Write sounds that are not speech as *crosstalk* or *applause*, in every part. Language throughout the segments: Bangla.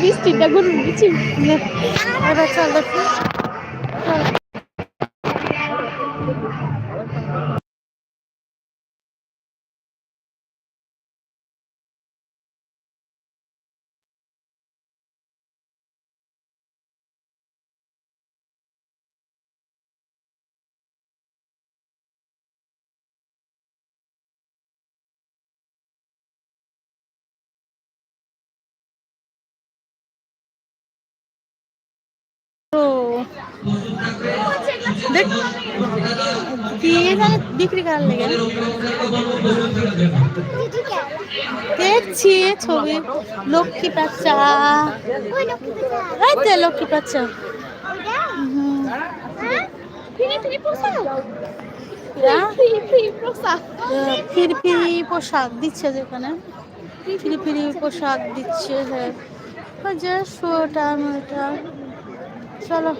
বৃষ্টিটা গরুর বিচি এবার চল। দেখি দেখ বিক্রি করার লেগে। দেখছি ছবি লক্ষ্মী বাচ্চা লক্ষ্মী বাচ্চা ফিরি ফিরি পোশাক দিচ্ছে যেখানে ফিরি ফিরি পোশাক দিচ্ছে হ্যাঁ। সোয়েটার মোয়েটার চলো।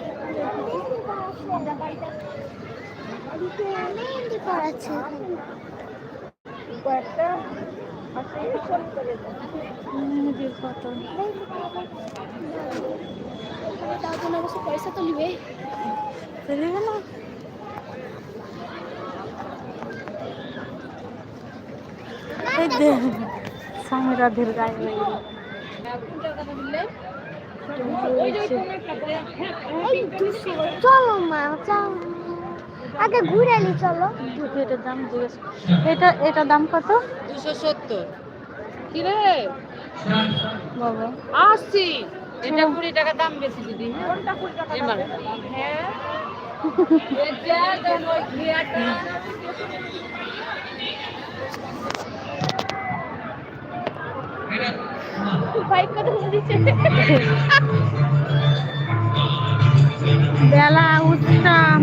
পয়সা তো নিবে চলে গেল? স্বামী রাধের গায়ে। চলো মা চলো আগে ঘুরে নি চলো এটার দাম জিজ্ঞেস এটা এটার দাম কত দুশো সত্তর কিরে বাবা আসছি এটা কুড়ি টাকা দাম বেশি দিদি। হ্যাঁ এটা দাম ওই ঘিয়াটা। বাইক কত দিচ্ছে বেলা উঠতাম।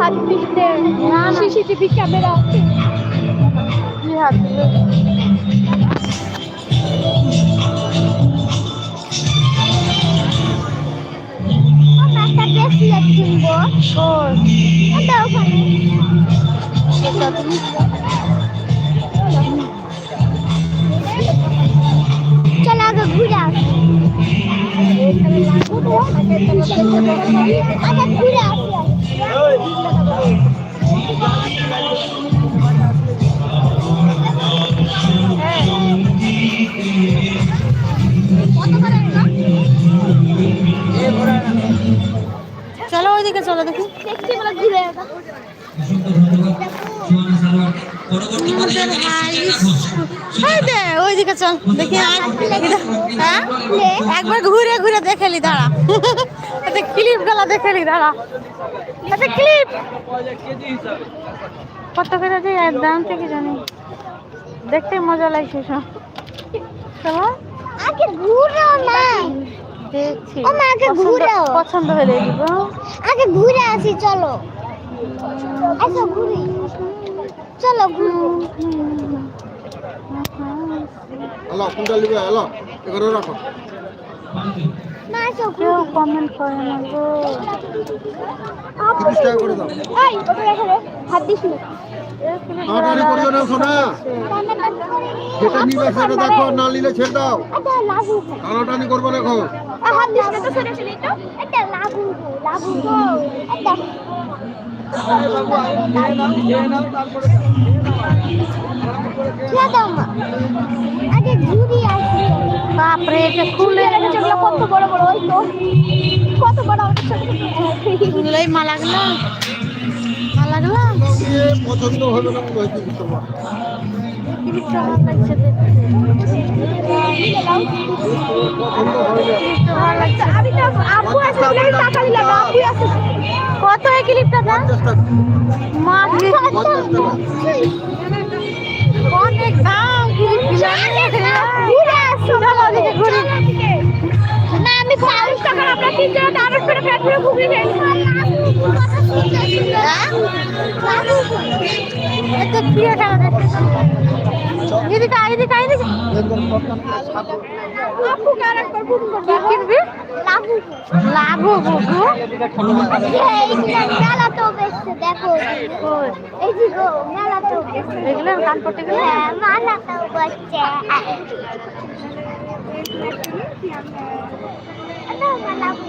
হাত না। সিসিটিভি ক্যামেরা আছে। কি হাত দিলে? একটা ব্রেসলেট কিনবো কই? এটা ওখানে এটা তুমি চল আগে ঘুরে আসি আগে ঘুরে আসি চলো ওইদিকে, চলো দেখি। ওইদিকে চল, দেখি হ্যাঁ? একবার ঘুরে ঘুরে দেখেলি দাঁড়া। ক্লিপ গলা দেখেলি দাঁড়া। ক্লিপ কত করে যে এর দাম দেখতে মজা লাগছে সব। চলো আগে ঘুরো না। দেখছি। ও মা, আগে ঘুরো। পছন্দ হলে দিব। আগে ঘুরে আসি চলো। আচ্ছা ঘুরি। চলো ঘুরবো হ্যালো কোনটা নিবে? হ্যালো এখানে রাখো। কেউ কমেন্ট করে না গো। হাত দিস না। টানাটানি করিও না শোনা। যেটা নিবে সেটা দেখো না নিলে ছেড়ে দাও। টানাটানি করবে দেখো। হাত দিস না তো সরে চলে এটা লাগু লাগু এটা বাপরে এটা খুলে যেগুলো কত বড় বড় ওই তো। কত বড় খুললেই মা লাগল। মা লাগল? পছন্দ হলো না টাকা টাকা কত ক্লিপটা দাম টাকা টাকা অনেক দাম ঘুরে না আমি পাঁচ টাকা আমরা তিনজনে পেট ভরে ঘুরে দেখো এই যে গো মেলা তো এগুলো কান পট্টি গুলো হ্যাঁ তো বসছে ভালো লাগল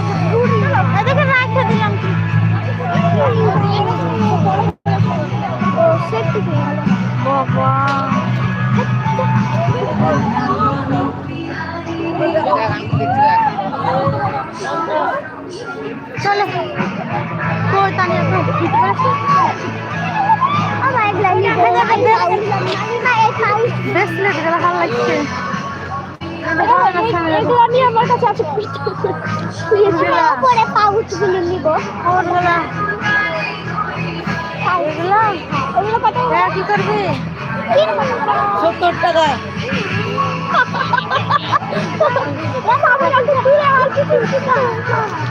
কাছে আছে পরে পাউচগুলো নিব কোনগুলো? এগুলো এগুলো কত এরা কি করবি সত্তর টাকা *laughs* *laughs*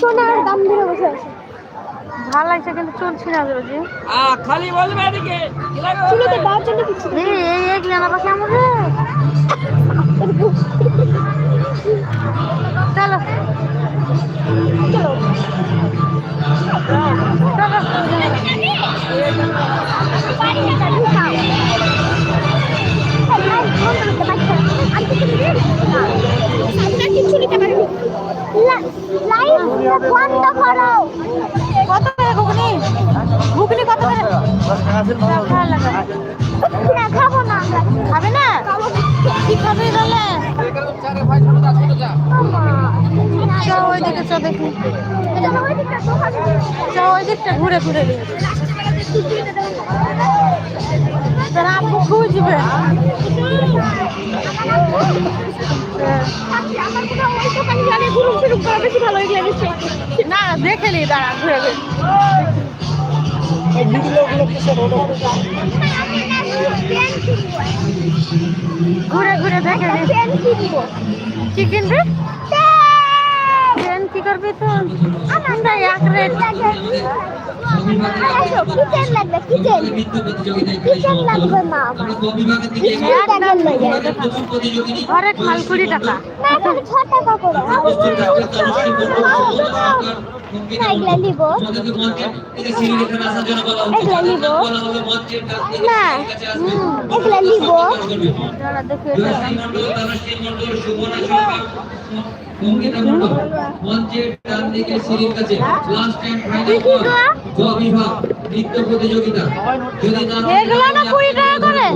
সোনার দাম ধরে বসে আছে। ভালো লাগছে কিন্তু চুল ছিল বুঝি খালি বলবে এদিকে। চুলোতে দেওয়ার জন্য কিছু এই এই এক জানা পাখি আমাদের চলো। চলো। বন্ধ করো। কত করে ঘুগনি? ঘুগনি কত করে খাব না। খাবে না? কি খাবে চ ওই দিকে চ দেখি। ওই দিকটা ঘুরে ঘুরে তোর আব্বু খুঁজবে না দেখে নি দাঁড়া ঘুরে ঘুরে। দেখে কি কিনবি? কি করবি তো আমরা এক রেট ঘরে খাল কুড়ি টাকা এগুলা নিব এগুলা নিব না এগুলা নিব দেখি এটা মঞ্চের ডান দিকে সিঁড়ির কাছে লাস্ট টাইম ফাইনাল গ? বিভাগ নৃত্য প্রতিযোগিতা। যদি না এগুলো টাকা করে?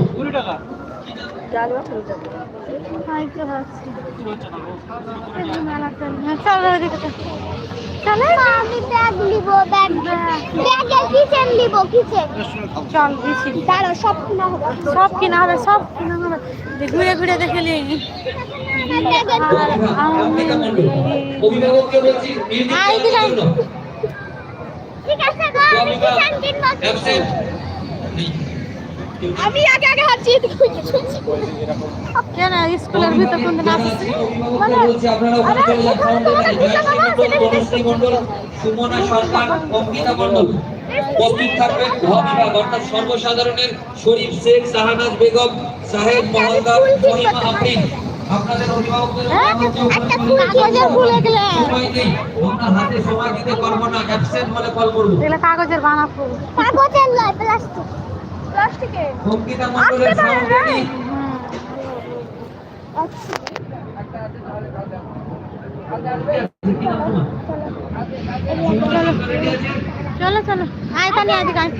সব কিনা হবে। সব কিনা হবে সব কিনা হবে। ঘুরে ঘুরে দেখে মণ্ডল অভিভাবককে বলছি আমি আগে আগে কেন স্কুলের বনশ্রী মণ্ডল সুমনা সরকার অঙ্কিতা অর্থাৎ সর্বসাধারণের শরীফ শেখ শাহানাজ বেগম সাহেব মহলদার মহিমা আফরিন আপনাদের অভিভাবকদের একটা ফুল কাগজের ফুল এগুলো সময় নেই আমরা হাতে সময় দিতে পারব না। অ্যাবসেন্ট বলে কল করব। এগুলো কাগজের বানা ফুল কাগজের নয় প্লাস্টিক। প্লাস্টিকের অঙ্কিতা মণ্ডলের সাউন্ড চলো চলো। আয় কানি আয়। দিকে আয়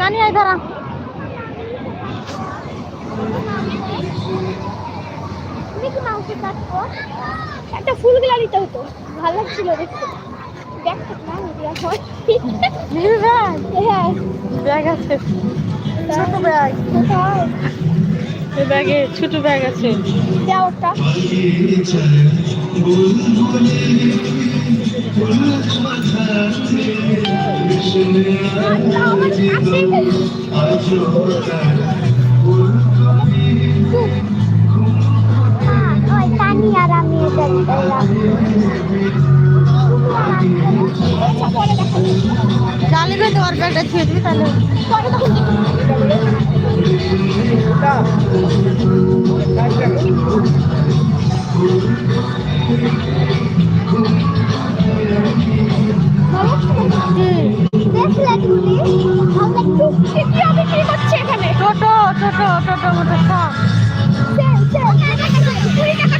কানি আয়। ধরা মিকি মাউসের কাটবো একটা ফুলগুলা নিতে হতো ভালো লাগছিল দেখতে। দেখতে না হয় ব্যাগ হ্যাঁ। ব্যাগ আছে। ছোট ব্যাগ। ব্যাগে ছোট ব্যাগ আছে। ওটা ওই আর আমি এটা দেখা জালি তোমার ব্যাগটা ছুঁয়ে দিবি তাহলে টোটো টোটো টোটো মোটো সব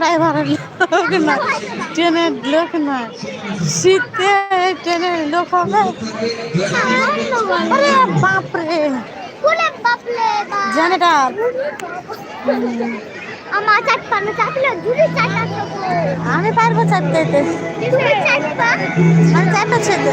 ট্রেনে একটা ড্রাইভার লোক না ট্রেনের লোক না শীতে ট্রেনের লোক হবে। আরে বাপরে। বা আমার চাট পানো চাটলে চাটা আমি পারব চাপতে তুমি চাটবা আমি চাপতে যেতে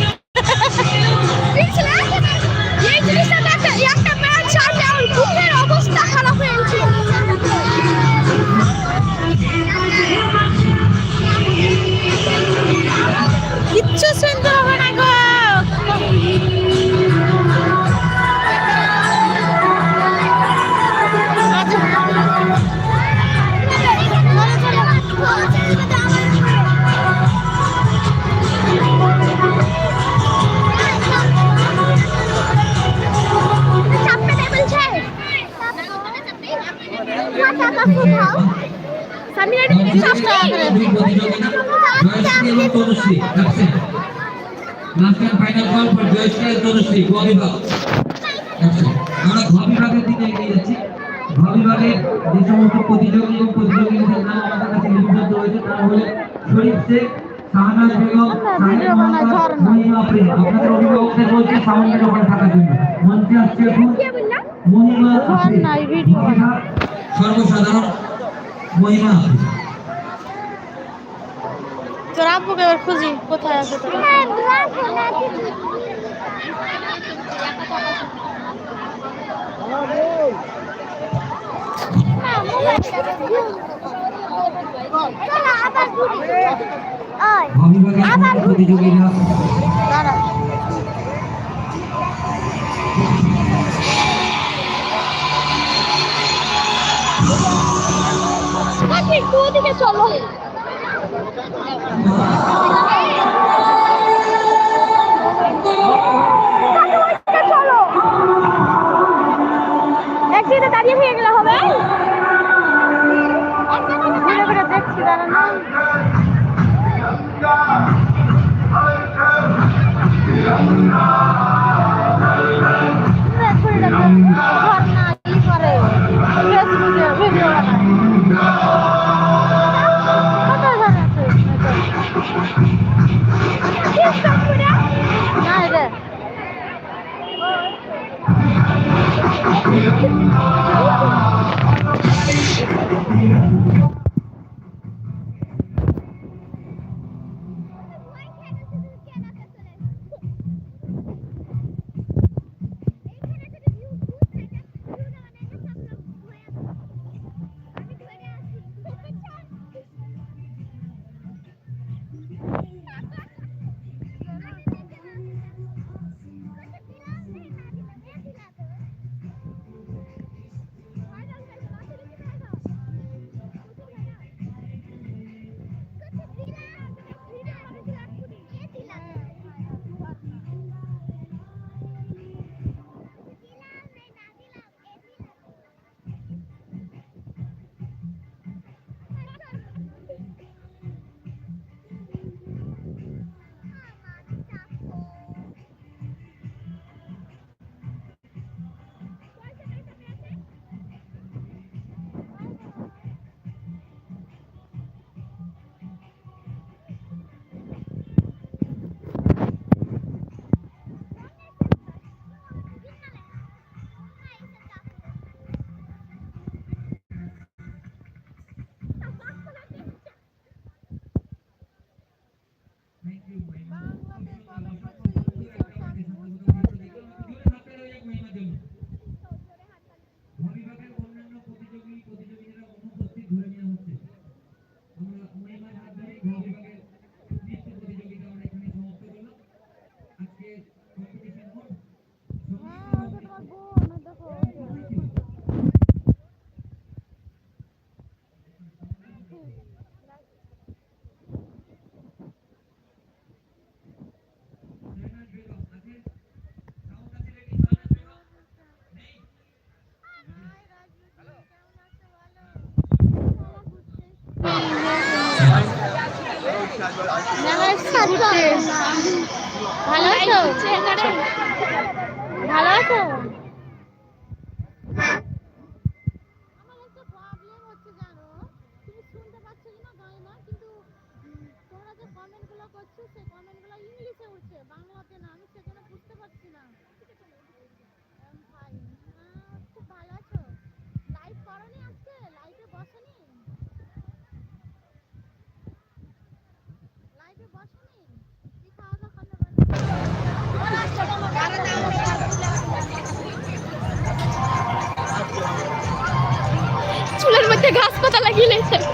তনুশ্রী রাখছেন last and final call for Joyshree Tanushree গ বিভাগ আচ্ছা আমরা ঘ বিভাগের দিকে এগিয়ে যাচ্ছি ঘ বিভাগের যে সমস্ত প্রতিযোগী এবং প্রতিযোগীদের নাম আমাদের কাছে লিপিবদ্ধ রয়েছে তারা হলেন শরীফ শেখ শাহনাজ বেগম সাহেব মোহাম্মদ মহিমা প্রেম আপনাদের অভিভাবকদের বলছি সাউন্ডের ওখানে থাকার জন্য মঞ্চে আসছে এখন মহিমা আফরিন। নাই, ভিডিও বানা। সর্বসাধারণ মহিমা আফরিন। তোর আব্বুকে এবার খুঁজি কোথায় আছে তোরা হ্যাঁ আবার। প্রতিযোগীরা দাঁড়া। চলো চলো। Bánh. ভালো Beli.